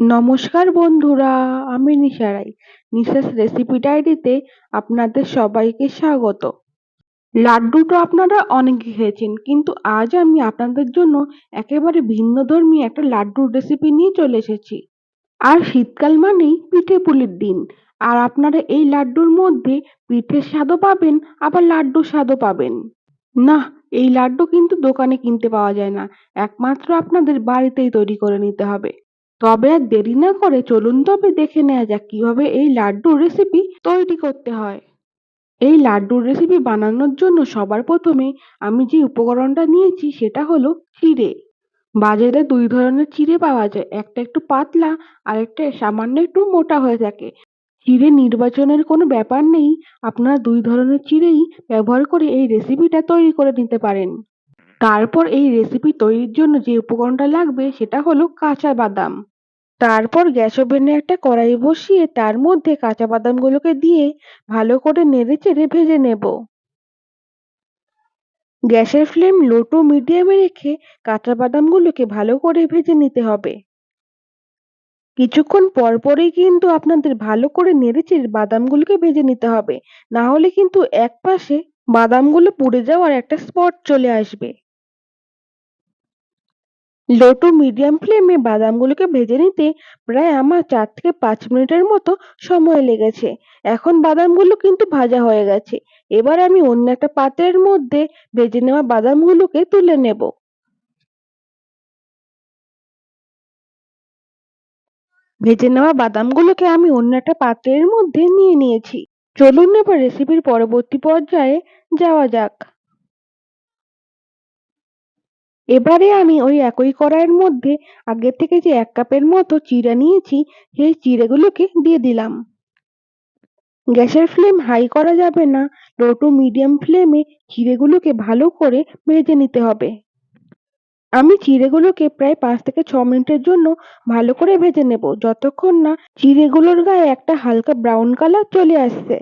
নমস্কার বন্ধুরা, আমি নিশা রাই নিশাস রেসিপি ডায়েরিতে আপনাদের সবাইকে স্বাগত। লাড্ডু তো আপনারা অনেকে খেয়েছেন, কিন্তু আজ আমি আপনাদের জন্য একেবারে ভিন্ন ভিন্নধর্মী একটা লাড্ডুর রেসিপি নিয়ে চলে এসেছি। আর শীতকাল মানেই পিঠে পুলির দিন। আর আপনারা এই লাড্ডুর মধ্যে পিঠের স্বাদও পাবেন, আবার লাড্ডুর স্বাদও পাবেন। না, এই লাড্ডু কিন্তু দোকানে কিনতে পাওয়া যায় না। একমাত্র আপনাদের বাড়িতেই তৈরি করে নিতে হবে। তবে আর দেরি না করে চলুন তবে দেখে নেওয়া যাক কীভাবে এই লাড্ডুর রেসিপি তৈরি করতে হয়। এই লাড্ডুর রেসিপি বানানোর জন্য সবার প্রথমে আমি যে উপকরণটা নিয়েছি সেটা হলো চিড়ে বাজারে দুই ধরনের চিড়ে পাওয়া যায়, একটা একটু পাতলা আর একটা সামান্য একটু মোটা হয়ে থাকে। চিড়ে নির্বাচনের কোনো ব্যাপার নেই, আপনারা দুই ধরনের চিড়েই ব্যবহার করে এই রেসিপিটা তৈরি করে নিতে পারেন। তারপর এই রেসিপি তৈরির জন্য যে উপকরণটা লাগবে সেটা হলো কাঁচা বাদাম। তারপর গ্যাস ওভেনে একটা কড়াই বসিয়ে তার মধ্যে কাঁচা বাদামগুলোকে দিয়ে ভালো করে নেড়ে চেড়ে ভেজে নেব। গ্যাসের ফ্লেম লো টু মিডিয়ামে রেখে কাঁচা বাদামগুলোকে ভালো করে ভেজে নিতে হবে। কিছুক্ষণ পর পরই কিন্তু আপনাদের ভালো করে নেড়েচেড়ে বাদামগুলোকে ভেজে নিতে হবে। না হলে কিন্তু এক পাশে বাদামগুলো পুড়ে যাওয়ার একটা স্পট চলে আসবে। লো টু মিডিয়াম ফ্লেমে বাদামগুলোকে ভেজে নিতে প্রায় আমার চার থেকে পাঁচ মিনিটের মতো সময় লেগেছে। এখন বাদামগুলো কিন্তু ভাজা হয়ে গেছে। এবার আমি অন্য একটা পাত্রের মধ্যে ভেজে নেওয়া বাদামগুলোকে তুলে নেব। ভেজে নেওয়া বাদামগুলোকে আমি অন্য একটা পাত্রের মধ্যে নিয়ে নিয়েছি। চলুন এবার রেসিপির পরবর্তী পর্যায়ে যাওয়া যাক। এবারে আমি ওই একই কড়াইয়ের মধ্যে আগে থেকে যে এক কাপের মতো চিড়া নিয়েছি, সেই চিড়েগুলোকে দিয়ে দিলাম। গ্যাসের ফ্লেম হাই করা যাবে না, লো টু মিডিয়াম ফ্লেমে চিড়েগুলোকে ভালো করে ভেজে নিতে হবে। আমি চিড়েগুলোকে প্রায় পাঁচ থেকে ছ মিনিটের জন্য ভালো করে ভেজে নেব, যতক্ষণ না চিড়েগুলোর গায়ে একটা হালকা ব্রাউন কালার চলে আসছে।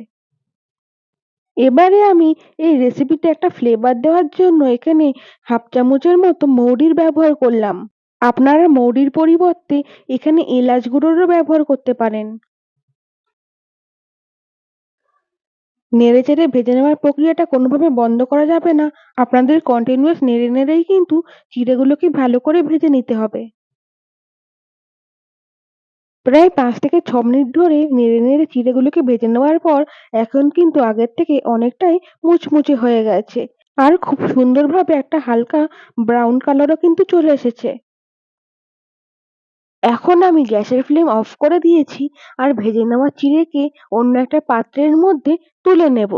এবারে আমি এই রেসিপিতে একটা ফ্লেভার দেওয়ার জন্য এখানে হাফ চামচের মতো মৌরির ব্যবহার করলাম। আপনারা মৌরির পরিবর্তে এখানে এলাচ গুঁড়োরও ব্যবহার করতে পারেন। নেড়ে চেড়ে ভেজে নেওয়ার প্রক্রিয়াটা কোনোভাবে বন্ধ করা যাবে না। আপনাদের কন্টিনিউয়াস নেড়ে নেড়েই কিন্তু চিড়েগুলোকে ভালো করে ভেজে নিতে হবে। প্রায় পাঁচ থেকে ছ মিনিট ধরে নেড়ে নেড়ে চিড়েগুলোকে ভেজে নেওয়ার পর এখন কিন্তু আগের থেকে অনেকটাই মুচমুচে হয়ে গেছে। আর খুব সুন্দরভাবে একটা হালকা ব্রাউন কালারও কিন্তু চলে এসেছে। এখন আমি গ্যাসের ফ্লেম অফ করে দিয়েছি আর ভেজে নেওয়া চিড়েকে অন্য একটা পাত্রের মধ্যে তুলে নেব।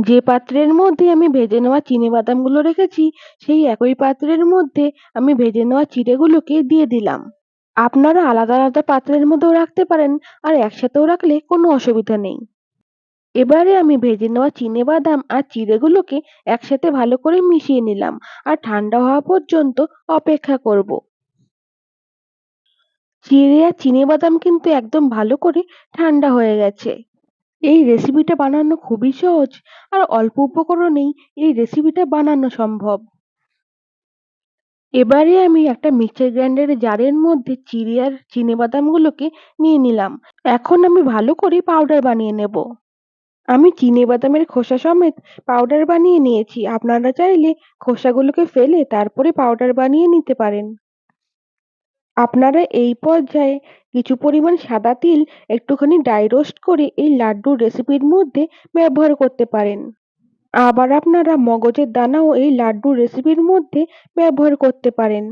যে পাত্রের মধ্যে আমি ভেজে নেওয়া চিনি বাদামগুলো রেখেছি, সেই একই পাত্রের মধ্যে আমি ভেজে নেওয়া চিড়েগুলোকে দিয়ে দিলাম। আপনারা আলাদা আলাদা পাত্রের মধ্যেও রাখতে পারেন আর একসাথেও রাখলে কোনো অসুবিধা নেই। এবারে আমি ভেজে নেওয়া চিনে বাদাম আর চিড়েগুলোকে একসাথে ভালো করে মিশিয়ে নিলাম আর ঠান্ডা হওয়া পর্যন্ত অপেক্ষা করব। চিড়ে আর চিনে বাদাম কিন্তু একদম ভালো করে ঠান্ডা হয়ে গেছে। এই রেসিপিটা বানানো খুবই সহজ, আর অল্প উপকরণেই এই রেসিপিটা বানানো সম্ভব। এবারে আমি একটা মিক্সার গ্রাইন্ডারের জারের মধ্যে চিড়ে আর বাদামগুলোকে নিয়ে নিলাম। এখন আমি ভালো করে পাউডার বানিয়ে নেব। আমি বাদামের খোসা সমেত পাউডার বানিয়ে নিয়েছি। আপনারা চাইলে খোসাগুলোকে ফেলে তারপরে পাউডার বানিয়ে নিতে পারেন। আপনারা এই পর্যায়ে কিছু পরিমাণ সাদা তিল একটুখানি ড্রাই রোস্ট করে এই লাড্ডুর রেসিপির মধ্যে ব্যবহার করতে পারেন। আবার আপনারা মগজের দানাও এই লাড্ডুর রেসিপির মধ্যে ব্যবহার করতে পারেন।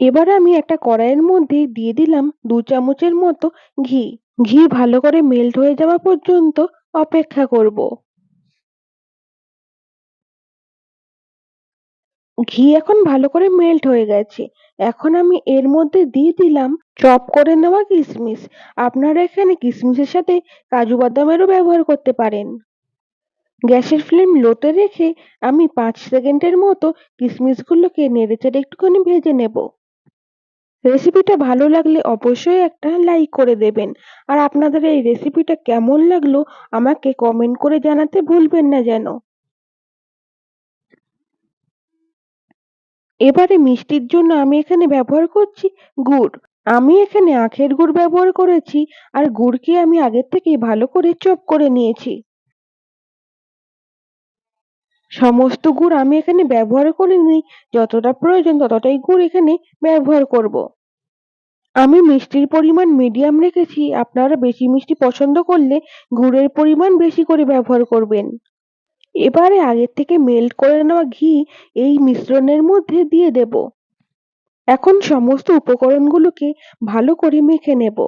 এবার আমি একটা কড়াইয়ের মধ্যে দিয়ে দিলাম দু চামচের মতো ঘি। ঘি ভালো করে মেল্ট হয়ে যাওয়া পর্যন্ত অপেক্ষা করব। ঘি এখন ভালো করে মেল্ট হয়ে গেছে। এখন আমি এর মধ্যে দিয়ে দিলাম চপ করে নেওয়া কিশমিশ আপনারা এখানে কিশমিশের সাথে কাজু বাদামেরও ব্যবহার করতে পারেন। গ্যাসের ফ্লেম লোতে রেখে আমি পাঁচ সেকেন্ডের মতো কিশমিশগুলোকে নেড়ে চেড়ে একটুখানি ভেজে নেব। রেসিপিটা ভালো লাগলে অবশ্যই একটা লাইক করে দেবেন। আর আপনাদের এই রেসিপিটা কেমন লাগল আমাকে কমেন্ট করে জানাতে ভুলবেন না যেন। এবারে মিষ্টির জন্য আমি এখানে ব্যবহার করছি গুড়। আমি এখানে আখের গুড় ব্যবহার করেছি আর গুড়কে আমি আগের থেকেই ভালো করে চপ করে নিয়েছি। সমস্ত গুড় আমি এখানে ব্যবহার করিনি যতটা প্রয়োজন ততটাই গুড় এখানে ব্যবহার করব। আমি মিষ্টির পরিমাণ মিডিয়াম রেখেছি, আপনারা বেশি মিষ্টি পছন্দ করলে গুড়ের পরিমাণ বেশি করে ব্যবহার করবেন। এবারে আগের থেকে মেল্ট করে নেওয়া ঘি এই মিশ্রণের মধ্যে দিয়ে দেব। এখন সমস্ত উপকরণগুলোকে ভালো করে মেখে নেব।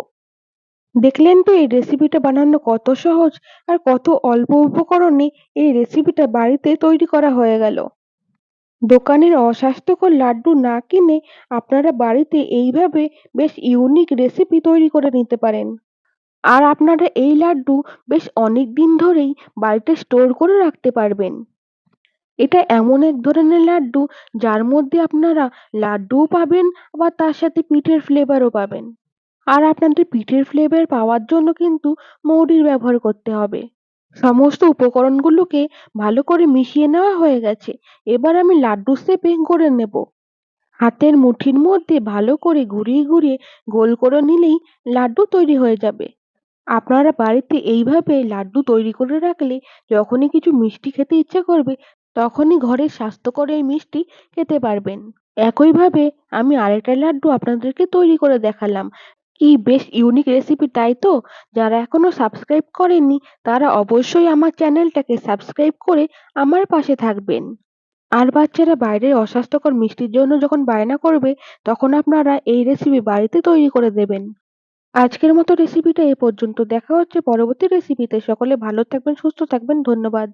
দেখলেন তো এই রেসিপিটা বানানো কত সহজ আর কত অল্প উপকরণে এই রেসিপিটা বাড়িতে তৈরি করা হয়ে গেল। দোকানের অস্বাস্থ্যকর লাড্ডু না কিনে আপনারা বাড়িতে এইভাবে বেশ ইউনিক রেসিপি তৈরি করে নিতে পারেন। আর আপনারা এই লাড্ডু বেশ অনেক দিন ধরেই বাড়িতে স্টোর করে রাখতে পারবেন। এটা এমন এক ধরনের লাড্ডু যার মধ্যে আপনারা লাড্ডুও পাবেন, আবার তার সাথে পিঠের ফ্লেভারও পাবেন। আর আপনাদের পিঠের ফ্লেভার পাওয়ার জন্য কিন্তু মৌরির ব্যবহার করতে হবে। সমস্ত উপকরণগুলোকে ভালো করে মিশিয়ে নেওয়া হয়ে গেছে। এবার আমি লাড্ডু শেপে করে নেব। হাতের মুঠির মধ্যে ভালো করে ঘুরিয়ে ঘুরিয়ে গোল করে নিলেই লাড্ডু তৈরি হয়ে যাবে। আপনারা বাড়িতে এইভাবে লাড্ডু তৈরি করে রাখলে যখনই কিছু মিষ্টি খেতে ইচ্ছা করবে, তখনই ঘরের স্বাস্থ্যকর এই মিষ্টি খেতে পারবেন। একইভাবে আমি আরেকটা লাড্ডু আপনাদেরকে তৈরি করে দেখালাম। কি বেশ ইউনিক রেসিপি তাই তো? যারা এখনও সাবস্ক্রাইব করেননি, তারা অবশ্যই আমার চ্যানেলটাকে সাবস্ক্রাইব করে আমার পাশে থাকবেন। আর বাচ্চারা বাইরের অস্বাস্থ্যকর মিষ্টির জন্য যখন বায়না করবে, তখন আপনারা এই রেসিপি বাড়িতে তৈরি করে দেবেন। আজকের মতো রেসিপিটা এ পর্যন্ত। দেখা হচ্ছে পরবর্তী রেসিপিতে সকলে ভালো থাকবেন, সুস্থ থাকবেন। ধন্যবাদ।